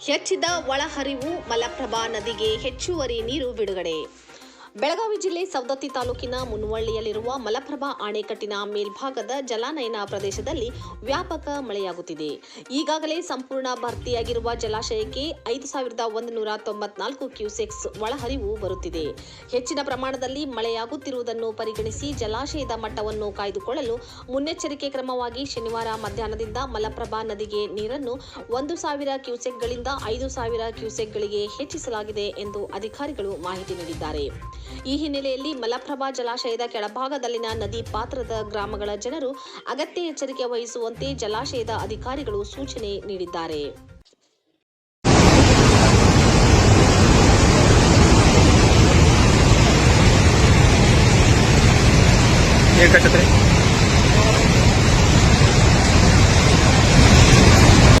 ಹೆಚ್ಚಿದ ಒಳಹರಿವು ಮಲಪ್ರಭಾ ನದಿಗೆ ಹೆಚ್ಚುವರಿ ನೀರು ಬಿಡುಗಡೆ. ಬೆಳಗಾವಿ ಜಿಲ್ಲೆ ಸವದತ್ತಿ ತಾಲೂಕಿನ ಮುನವಳ್ಳಿಯಲ್ಲಿರುವ ಮಲಪ್ರಭಾ ಅಣೆಕಟ್ಟಿನ ಮೇಲ್ಭಾಗದ ಜಲಾನಯನ ಪ್ರದೇಶದಲ್ಲಿ ವ್ಯಾಪಕ ಮಳೆಯಾಗುತ್ತಿದೆ. ಈಗಾಗಲೇ ಸಂಪೂರ್ಣ ಭರ್ತಿಯಾಗಿರುವ ಜಲಾಶಯಕ್ಕೆ ಐದು ಸಾವಿರದ ಒಂದು ತೊಂಬತ್ನಾಲ್ಕು ಕ್ಯೂಸೆಕ್ಸ್ ಒಳಹರಿವು ಬರುತ್ತಿದೆ. ಹೆಚ್ಚಿನ ಪ್ರಮಾಣದಲ್ಲಿ ಮಳೆಯಾಗುತ್ತಿರುವುದನ್ನು ಪರಿಗಣಿಸಿ ಜಲಾಶಯದ ಮಟ್ಟವನ್ನು ಕಾಯ್ದುಕೊಳ್ಳಲು ಮುನ್ನೆಚ್ಚರಿಕೆ ಕ್ರಮವಾಗಿ ಶನಿವಾರ ಮಧ್ಯಾಹ್ನದಿಂದ ಮಲಪ್ರಭಾ ನದಿಗೆ ನೀರನ್ನು ಒಂದು ಸಾವಿರ ಕ್ಯೂಸೆಕ್ಗಳಿಂದ ಐದು ಸಾವಿರ ಕ್ಯೂಸೆಕ್ಗಳಿಗೆ ಹೆಚ್ಚಿಸಲಾಗಿದೆ ಎಂದು ಅಧಿಕಾರಿಗಳು ಮಾಹಿತಿ ನೀಡಿದ್ದಾರೆ. ಈ ಹಿನ್ನೆಲೆಯಲ್ಲಿ ಮಲಪ್ರಭಾ ಜಲಾಶಯದ ಕೆಳಭಾಗದಲ್ಲಿನ ನದಿ ಪಾತ್ರದ ಗ್ರಾಮಗಳ ಜನರು ಅಗತ್ಯ ಎಚ್ಚರಿಕೆ ವಹಿಸುವಂತೆ ಜಲಾಶಯದ ಅಧಿಕಾರಿಗಳು ಸೂಚನೆ ನೀಡಿದ್ದಾರೆ. ಏನು ಕಟ್ಟತ್ರಿ?